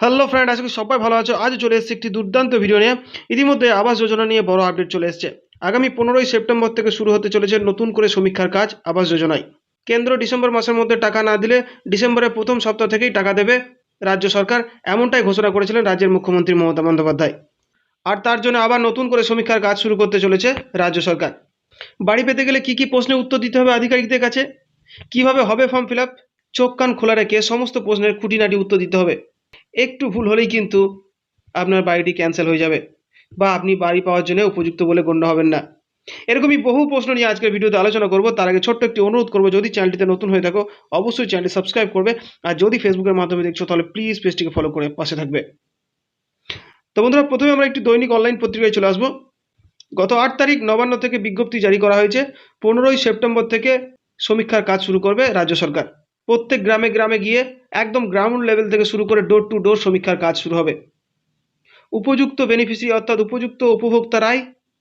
Hello friend আজকে সবাই ভালো আছো। আজ চলে এসেছে একটি দুর্দান্ত ভিডিও নিয়ে। ইতিমধ্যে আবাস যোজনা নিয়ে বড় আপডেট চলে এসেছে। আগামী পনেরোই সেপ্টেম্বর থেকে শুরু হতে চলেছে নতুন করে সমীক্ষার কাজ আবাস যোজনায়। কেন্দ্র ডিসেম্বর মাসের মধ্যে টাকা না দিলে ডিসেম্বরের প্রথম সপ্তাহ থেকেই টাকা দেবে রাজ্য সরকার, এমনটাই ঘোষণা করেছিলেন রাজ্যের মুখ্যমন্ত্রী মমতা বন্দ্যোপাধ্যায়। আর তার জন্য আবার নতুন করে সমীক্ষার কাজ শুরু করতে চলেছে রাজ্য সরকার। বাড়ি পেতে গেলে কি কি প্রশ্নের উত্তর দিতে হবে আধিকারিকদের কাছে? কীভাবে হবে ফর্ম ফিল আপ? চোখ কান খোলা রেখে সমস্ত প্রশ্নের খুঁটিনাটি উত্তর দিতে হবে। একটু ভুল হলেই কিন্তু আপনার বাড়িটি ক্যান্সেল হয়ে যাবে বা আপনি বাড়ি পাওয়ার জন্য উপযুক্ত বলে গণ্য হবেন না। এরকমই বহু প্রশ্ন নিয়ে আজকের ভিডিওতে আলোচনা করব। তার আগে ছোট্ট একটি অনুরোধ করব, যদি চ্যানেলটিতে নতুন হয়ে থাকো, অবশ্যই চ্যানেলটি সাবস্ক্রাইব করবে। আর যদি ফেসবুকের মাধ্যমে দেখছ, তাহলে প্লিজ পেজটিকে ফলো করে পাশে থাকবে। তো বন্ধুরা, প্রথমে আমরা একটি দৈনিক অনলাইন পত্রিকায় চলে আসব। গত আট তারিখ নবান্ন থেকে বিজ্ঞপ্তি জারি করা হয়েছে। পনেরোই সেপ্টেম্বর থেকে সমীক্ষার কাজ শুরু করবে রাজ্য সরকার। প্রত্যেক গ্রামে গ্রামে গিয়ে একদম গ্রাউন্ড লেভেল থেকে শুরু করে ডোর টু ডোর সমীক্ষার কাজ শুরু হবে। উপযুক্ত বেনিফিসিয়ারি অর্থাৎ উপযুক্ত উপভোক্তারাই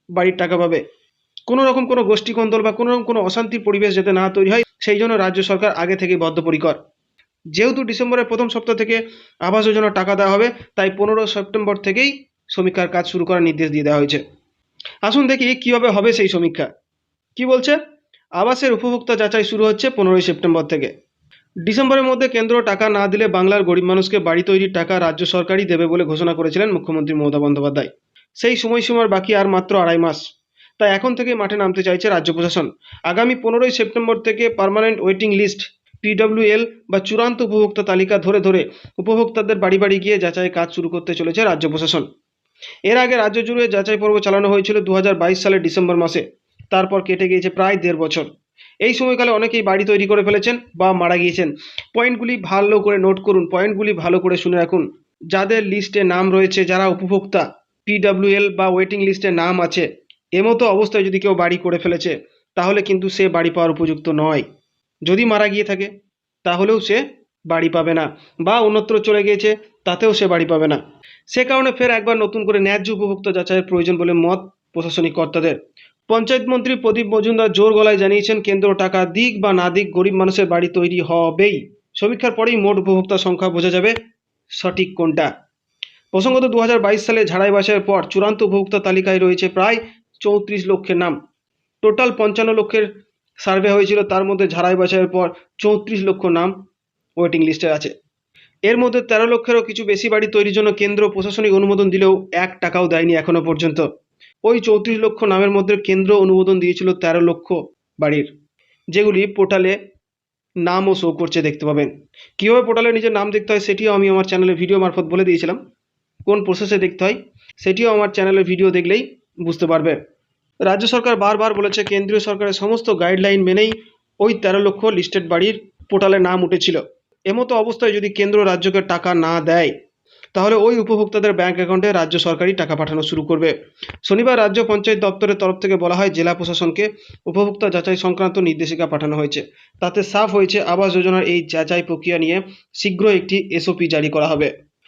বাড়ির টাকা পাবে। কোনো রকম কোনো গোষ্ঠী কন্দল বা কোনো রকম কোনো অশান্তির পরিবেশ যাতে না তৈরি হয়, সেই জন্য রাজ্য সরকার আগে থেকেই বদ্ধপরিকর। যেহেতু ডিসেম্বরের প্রথম সপ্তাহ থেকে আবাস যোজনার টাকা দেওয়া হবে, তাই পনেরো সেপ্টেম্বর থেকেই সমীক্ষার কাজ শুরু করার নির্দেশ দিয়ে দেওয়া হয়েছে। আসুন দেখি কীভাবে হবে সেই সমীক্ষা। কি বলছে? আবাসের উপভোক্তা যাচাই শুরু হচ্ছে পনেরোই সেপ্টেম্বর থেকে। ডিসেম্বরের মধ্যে কেন্দ্র টাকা না দিলে বাংলার গরিব মানুষকে বাড়ি তৈরির টাকা রাজ্য সরকারই দেবে বলে ঘোষণা করেছিলেন মুখ্যমন্ত্রী মমতা বন্দ্যোপাধ্যায়। সেই সময়সীমার বাকি আর মাত্র আড়াই মাস। তাই এখন থেকে মাঠে নামতে চাইছে রাজ্য প্রশাসন। আগামী পনেরোই সেপ্টেম্বর থেকে পার্মানেন্ট ওয়েটিং লিস্ট পিডব্লিউএল বা চূড়ান্ত উপভোক্তা তালিকা ধরে ধরে উপভোক্তাদের বাড়ি বাড়ি গিয়ে যাচাই কাজ শুরু করতে চলেছে রাজ্য প্রশাসন। এর আগে রাজ্য জুড়ে যাচাই পর্ব চালানো হয়েছিল দু হাজার বাইশ সালের ডিসেম্বর মাসে। তারপর কেটে গিয়েছে প্রায় দেড় বছর। এই সময়কালে অনেকেই বাড়ি তৈরি করে ফেলেছেন বা মারা গিয়েছেন। পয়েন্টগুলি ভালো করে নোট করুন, পয়েন্টগুলি ভালো করে শুনে রাখুন। যাদের লিস্টে নাম রয়েছে, যারা উপভোক্তা, পিডব্লিউএল বা ওয়েটিং লিস্টে নাম আছে, এমতো অবস্থায় যদি কেউ বাড়ি করে ফেলেছে, তাহলে কিন্তু সে বাড়ি পাওয়ার উপযুক্ত নয়। যদি মারা গিয়ে থাকে, তাহলেও সে বাড়ি পাবে না বা অন্যত্র চলে গিয়েছে, তাতেও সে বাড়ি পাবে না। সে কারণে ফের একবার নতুন করে ন্যায্য উপভোক্তা যাচাইয়ের প্রয়োজন বলে মত প্রশাসনিক কর্তাদের। পঞ্চায়েত মন্ত্রী প্রদীপ মজুমদার জোর গলায় জানিয়েছেন, কেন্দ্র টাকা দিক বা না দিক গরিব মানুষের বাড়ি তৈরি হবেই। সমীক্ষার পরেই মোট উপভোক্তা সংখ্যা বোঝা যাবে সঠিক কোনটা। প্রসঙ্গত দু হাজার বাইশ সালে ঝাড়াই বাছাইয়ের পর চূড়ান্ত উপভোক্তা তালিকায় রয়েছে প্রায় চৌত্রিশ লক্ষের নাম। টোটাল পঞ্চান্ন লক্ষের সার্ভে হয়েছিল, তার মধ্যে ঝাড়াই বাছাইয়ের পর চৌত্রিশ লক্ষ নাম ওয়েটিং লিস্টে আছে। এর মধ্যে তেরো লক্ষেরও কিছু বেশি বাড়ি তৈরির জন্য কেন্দ্র প্রশাসনিক অনুমোদন দিলেও এক টাকাও দেয়নি এখনও পর্যন্ত। ওই চৌত্রিশ লক্ষ নামের মধ্যে কেন্দ্র অনুমোদন দিয়েছিল তেরো লক্ষ বাড়ির, যেগুলি পোর্টালে নামও শো করছে দেখতে পাবেন। কীভাবে পোর্টালে নিজের নাম দেখতে হয় সেটিও আমি আমার চ্যানেলে ভিডিও মারফত বলে দিয়েছিলাম। কোন প্রসেসে দেখতে হয় সেটিও আমার চ্যানেলের ভিডিও দেখলেই বুঝতে পারবে। রাজ্য সরকার বারবার বলেছে, কেন্দ্রীয় সরকারের সমস্ত গাইডলাইন মেনেই ওই তেরো লক্ষ লিস্টেড বাড়ির পোর্টালে নাম উঠেছিল। এমতো অবস্থায় যদি কেন্দ্র রাজ্যকে টাকা না দেয় তাহলে ওই উপভোক্তাদের ব্যাংক অ্যাকাউন্টে রাজ্য সরকারই টাকা পাঠানো শুরু করবে। শনিবার রাজ্য পঞ্চায়েত দপ্তরের তরফ থেকে বলা হয়, জেলা প্রশাসনকে উপভোক্তা যাচাই সংক্রান্ত নির্দেশিকা পাঠানো হয়েছে। তাতে সাফ হয়েছে, আবাস যোজনার এই যাচাই প্রক্রিয়া নিয়ে শীঘ্র একটি এসওপি জারি করা হবে।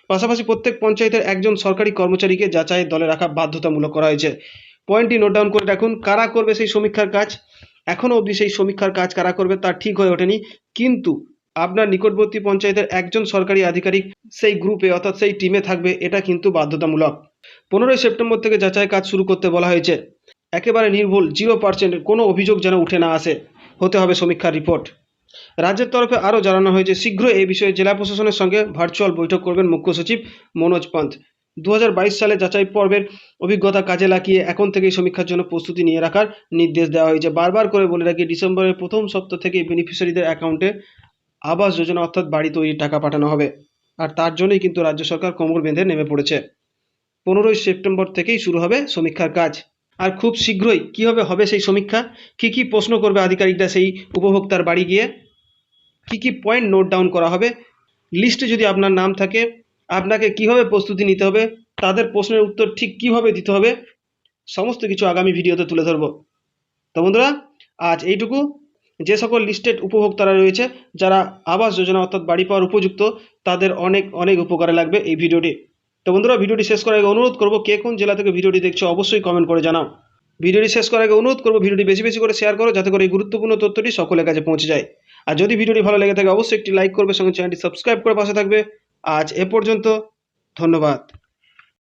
পাশাপাশি প্রত্যেক পঞ্চায়েতের একজন সরকারি কর্মচারীকে যাচাইয়ের দলে রাখা বাধ্যতামূলক করা হয়েছে। পয়েন্টটি নোট ডাউন করে রাখুন, কারা করবে সেই সমীক্ষার কাজ? এখনও অবধি সেই সমীক্ষার কাজ কারা করবে তা ঠিক হয়ে ওঠেনি, কিন্তু আপনার নিকটবর্তী পঞ্চায়েতের একজন সরকারি আধিকারিক সেই গ্রুপে অর্থাৎ সেই টিমে থাকবে, এটা কিন্তু বাধ্যতামূলক। পনেরোই সেপ্টেম্বর থেকে যাচাই কাজ শুরু করতে বলা হয়েছে। একেবারে নির্ভুল, জিরো পার্সেন্টের কোনো অভিযোগ যেন উঠে না আসে, হতে হবে সমীক্ষার রিপোর্ট। রাজ্যের তরফে আরও জানানো হয়েছে শীঘ্র এই বিষয়ে জেলা প্রশাসনের সঙ্গে ভার্চুয়াল বৈঠক করবেন মুখ্য সচিব মনোজ পন্থ। দু হাজার বাইশ সালে যাচাই পর্বের অভিজ্ঞতা কাজে লাগিয়ে এখন থেকেই সমীক্ষার জন্য প্রস্তুতি নিয়ে রাখার নির্দেশ দেওয়া হয়েছে। বারবার করে বলে রাখি, ডিসেম্বরের প্রথম সপ্তাহ থেকে বেনিফিশিয়ারিদের অ্যাকাউন্টে আবাস যোজনা অর্থাৎ বাড়ি তৈরির টাকা পাঠানো হবে। আর তার জন্যই কিন্তু রাজ্য সরকার কোমর বেঁধে নেমে পড়েছে। পনেরোই সেপ্টেম্বর থেকেই শুরু হবে সমীক্ষার কাজ। আর খুব শীঘ্রই কীভাবে হবে সেই সমীক্ষা? কী কী প্রশ্ন করবে আধিকারিকরা সেই উপভোক্তার বাড়ি গিয়ে? কী কী পয়েন্ট নোট ডাউন করা হবে? লিস্টে যদি আপনার নাম থাকে, আপনাকে কীভাবে প্রস্তুতি নিতে হবে, তাদের প্রশ্নের উত্তর ঠিক কীভাবে দিতে হবে, সমস্ত কিছু আগামী ভিডিওতে তুলে ধরব। তো বন্ধুরা, আজ এইটুকু। যে সকল লিস্টেড উপভোক্তারা রয়েছে, যারা আবাস যোজনা অর্থাৎ বাড়ি পাওয়ার উপযুক্ত, তাদের অনেক অনেক উপকারে লাগবে এই ভিডিওটি। তো বন্ধুরা, ভিডিওটি শেষ করার আগে অনুরোধ করব, কে কোন জেলা থেকে ভিডিওটি দেখছ অবশ্যই কমেন্ট করে জানাও। ভিডিওটি শেষ করার আগে অনুরোধ করব, ভিডিওটি বেশি বেশি করে শেয়ার করো, যাতে করে এই গুরুত্বপূর্ণ তথ্যটি সকলের কাছে পৌঁছে যায়। আর যদি ভিডিওটি ভালো লেগে থাকে, অবশ্যই একটি লাইক করবে, সঙ্গে চ্যানেলটি সাবস্ক্রাইব করে পাশে থাকবে। আজ এ পর্যন্ত, ধন্যবাদ।